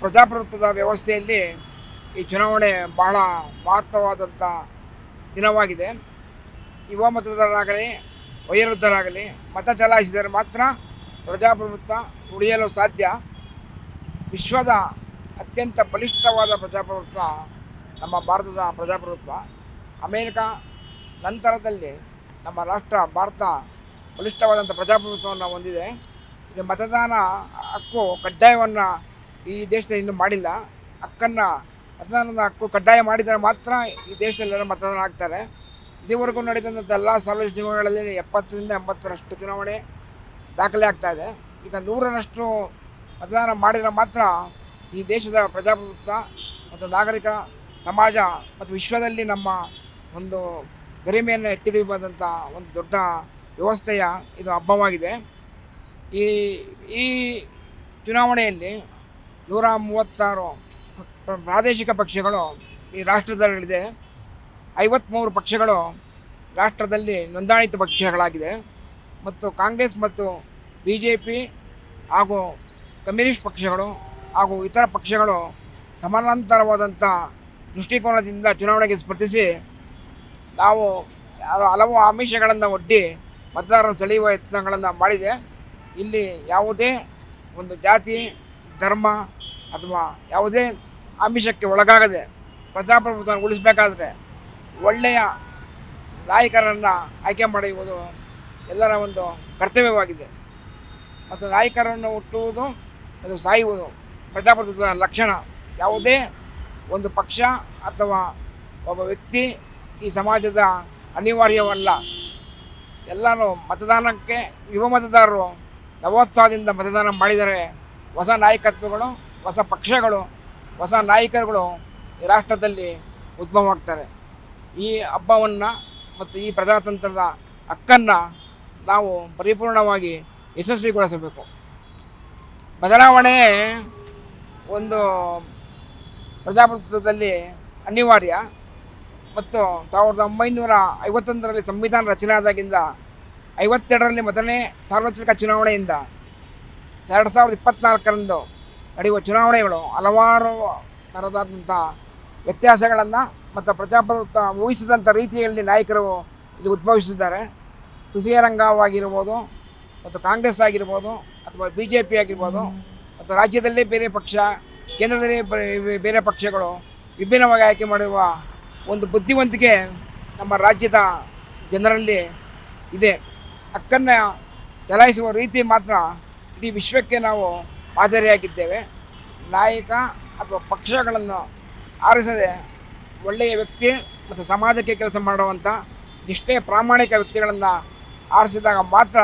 ಪ್ರಜಾಪ್ರಭುತ್ವದ ವ್ಯವಸ್ಥೆಯಲ್ಲಿ ಈ ಚುನಾವಣೆ ಬಹಳ ಮಹತ್ವವಾದಂಥ ದಿನವಾಗಿದೆ. ಯುವ ಮತದಾರರಾಗಲಿ, ವಯೋವೃದ್ಧರಾಗಲಿ, ಮತ ಚಲಾಯಿಸಿದರೆ ಮಾತ್ರ ಪ್ರಜಾಪ್ರಭುತ್ವ ಉಳಿಯಲು ಸಾಧ್ಯ. ವಿಶ್ವದ ಅತ್ಯಂತ ಬಲಿಷ್ಠವಾದ ಪ್ರಜಾಪ್ರಭುತ್ವ ನಮ್ಮ ಭಾರತದ ಪ್ರಜಾಪ್ರಭುತ್ವ. ಅಮೇರಿಕ ನಂತರದಲ್ಲಿ ನಮ್ಮ ರಾಷ್ಟ್ರ ಭಾರತ ಬಲಿಷ್ಠವಾದಂಥ ಪ್ರಜಾಪ್ರಭುತ್ವವನ್ನು ಹೊಂದಿದೆ. ಇದು ಮತದಾನ ಹಕ್ಕು ಕಡ್ಡಾಯವನ್ನು ಈ ದೇಶದಲ್ಲಿ ಇನ್ನೂ ಮಾಡಿಲ್ಲ. ಹಕ್ಕನ್ನು ಮತದಾನದ ಹಕ್ಕು ಕಡ್ಡಾಯ ಮಾಡಿದರೆ ಮಾತ್ರ ಈ ದೇಶದಲ್ಲೆಲ್ಲ ಮತದಾನ ಆಗ್ತಾರೆ. ಇದುವರೆಗೂ ನಡೆದಂಥ ಎಲ್ಲ ಸಾರ್ವಜನಿಕ ಚುನಾವಣೆಗಳಲ್ಲಿ ಎಪ್ಪತ್ತರಿಂದ ಎಂಬತ್ತರಷ್ಟು ಚುನಾವಣೆ ದಾಖಲೆ ಆಗ್ತಾ ಇದೆ. ಈಗ ನೂರರಷ್ಟು ಮತದಾನ ಮಾಡಿದರೆ ಮಾತ್ರ ಈ ದೇಶದ ಪ್ರಜಾಪ್ರಭುತ್ವ ಮತ್ತು ನಾಗರಿಕ ಸಮಾಜ ಮತ್ತು ವಿಶ್ವದಲ್ಲಿ ನಮ್ಮ ಒಂದು ಗರಿಮೆಯನ್ನು ಎತ್ತಿ ಹಿಡಿಯಬಹುದಂಥ ಒಂದು ದೊಡ್ಡ ವ್ಯವಸ್ಥೆಯ ಇದು ಹಬ್ಬವಾಗಿದೆ. ಈ ಈ ಚುನಾವಣೆಯಲ್ಲಿ ನೂರ ಮೂವತ್ತಾರು ಪ್ರ- ಪ್ರಾದೇಶಿಕ ಪಕ್ಷಗಳು ಈ ರಾಷ್ಟ್ರದಲ್ಲಿದೆ. ಐವತ್ತ್ಮೂರು ಪಕ್ಷಗಳು ರಾಷ್ಟ್ರದಲ್ಲಿ ನೋಂದಾಯಿತ ಪಕ್ಷಗಳಾಗಿದೆ. ಮತ್ತು ಕಾಂಗ್ರೆಸ್ ಮತ್ತು ಬಿ ಜೆ ಪಿ ಹಾಗೂ ಕಮ್ಯುನಿಸ್ಟ್ ಪಕ್ಷಗಳು ಹಾಗೂ ಇತರ ಪಕ್ಷಗಳು ಸಮಾನಾಂತರವಾದಂಥ ದೃಷ್ಟಿಕೋನದಿಂದ ಚುನಾವಣೆಗೆ ಸ್ಪರ್ಧಿಸಿ ನಾವು ಹಲವು ಆಮಿಷಗಳನ್ನು ಒಡ್ಡಿ ಮತದಾರರನ್ನು ಸೆಳೆಯುವ ಯತ್ನಗಳನ್ನು ಮಾಡಿದೆ. ಇಲ್ಲಿ ಯಾವುದೇ ಒಂದು ಜಾತಿ, ಧರ್ಮ ಅಥವಾ ಯಾವುದೇ ಆಮಿಷಕ್ಕೆ ಒಳಗಾಗದೆ ಪ್ರಜಾಪ್ರಭುತ್ವವನ್ನು ಉಳಿಸಬೇಕಾದ್ರೆ ಒಳ್ಳೆಯ ನಾಯಕರನ್ನು ಆಯ್ಕೆ ಮಾಡುವುದು ಎಲ್ಲರ ಒಂದು ಕರ್ತವ್ಯವಾಗಿದೆ. ಮತ್ತು ನಾಯಕರನ್ನು ಹುಟ್ಟುವುದು ಅದು ಸಾಯುವುದು ಪ್ರಜಾಪ್ರಭುತ್ವದ ಲಕ್ಷಣ. ಯಾವುದೇ ಒಂದು ಪಕ್ಷ ಅಥವಾ ಒಬ್ಬ ವ್ಯಕ್ತಿ ಈ ಸಮಾಜದ ಅನಿವಾರ್ಯವಲ್ಲ. ಎಲ್ಲರೂ ಮತದಾನಕ್ಕೆ, ಯುವ ಮತದಾರರು ನವೋತ್ಸಾಹದಿಂದ ಮತದಾನ ಮಾಡಿದರೆ ಹೊಸ ನಾಯಕತ್ವಗಳು ಹೊಸ ಪಕ್ಷಗಳು, ಹೊಸ ನಾಯಕರುಗಳು ಈ ರಾಷ್ಟ್ರದಲ್ಲಿ ಉದ್ಭವವಾಗ್ತಾರೆ. ಈ ಹಬ್ಬವನ್ನು ಮತ್ತು ಈ ಪ್ರಜಾತಂತ್ರದ ಹಕ್ಕನ್ನು ನಾವು ಪರಿಪೂರ್ಣವಾಗಿ ಯಶಸ್ವಿಗೊಳಿಸಬೇಕು. ಬದಲಾವಣೆ ಒಂದು ಪ್ರಜಾಪ್ರಭುತ್ವದಲ್ಲಿ ಅನಿವಾರ್ಯ ಮತ್ತು ಸಾವಿರದ ಒಂಬೈನೂರ ಐವತ್ತೊಂದರಲ್ಲಿ ಸಂವಿಧಾನ ರಚನೆ ಆದಾಗಿಂದ ಐವತ್ತೆರಡರಲ್ಲಿ ಮೊದಲನೇ ಸಾರ್ವತ್ರಿಕ ಚುನಾವಣೆಯಿಂದ ಎರಡು ಸಾವಿರದ ಇಪ್ಪತ್ತ್ನಾಲ್ಕರಂದು ನಡೆಯುವ ಚುನಾವಣೆಗಳು ಹಲವಾರು ಥರದಾದಂಥ ವ್ಯತ್ಯಾಸಗಳನ್ನು ಮತ್ತು ಪ್ರಜಾಪ್ರಭುತ್ವ ಊಹಿಸಿದಂಥ ರೀತಿಯಲ್ಲಿ ನಾಯಕರು ಇಲ್ಲಿ ಉದ್ಭವಿಸಿದ್ದಾರೆ. ತುಸಿಯರಂಗವಾಗಿರ್ಬೋದು ಮತ್ತು ಕಾಂಗ್ರೆಸ್ ಆಗಿರ್ಬೋದು ಅಥವಾ ಬಿ ಜೆ ಪಿ ಆಗಿರ್ಬೋದು ಮತ್ತು ರಾಜ್ಯದಲ್ಲೇ ಬೇರೆ ಪಕ್ಷ, ಕೇಂದ್ರದಲ್ಲಿ ಬೇರೆ ಪಕ್ಷಗಳು ವಿಭಿನ್ನವಾಗಿ ಆಯ್ಕೆ ಮಾಡುವ ಒಂದು ಬುದ್ಧಿವಂತಿಕೆ ನಮ್ಮ ರಾಜ್ಯದ ಜನರಲ್ಲಿ ಇದೆ. ಹಕ್ಕನ್ನು ಚಲಾಯಿಸುವ ರೀತಿ ಮಾತ್ರ ಇಡೀ ವಿಶ್ವಕ್ಕೆ ನಾವು ಮಾದರಿಯಾಗಿದ್ದೇವೆ. ನಾಯಕ ಅಥವಾ ಪಕ್ಷಗಳನ್ನು ಆರಿಸದೆ ಒಳ್ಳೆಯ ವ್ಯಕ್ತಿ ಮತ್ತು ಸಮಾಜಕ್ಕೆ ಕೆಲಸ ಮಾಡುವಂಥ ಇಷ್ಟೇ ಪ್ರಾಮಾಣಿಕ ವ್ಯಕ್ತಿಗಳನ್ನು ಆರಿಸಿದಾಗ ಮಾತ್ರ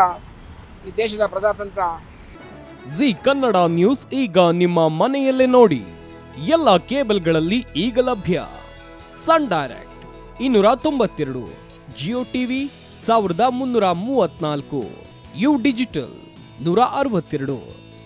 ಈ ದೇಶದ ಪ್ರಜಾತಂತ್ರ ಜಿ ಕನ್ನಡ ನ್ಯೂಸ್ ಈಗ ನಿಮ್ಮ ಮನೆಯಲ್ಲೇ ನೋಡಿ. ಎಲ್ಲ ಕೇಬಲ್ಗಳಲ್ಲಿ ಈಗ ಲಭ್ಯ. ಸನ್ ಡೈರೆಕ್ಟ್ ಇನ್ನೂರ ತೊಂಬತ್ತೆರಡು, ಜಿಯೋ ಟಿವಿ ಸಾವಿರದ ಮುನ್ನೂರ ಮೂವತ್ನಾಲ್ಕು ಯು ಡಿಜಿಟಲ್ ನೂರ ಅರವತ್ತೆರಡು.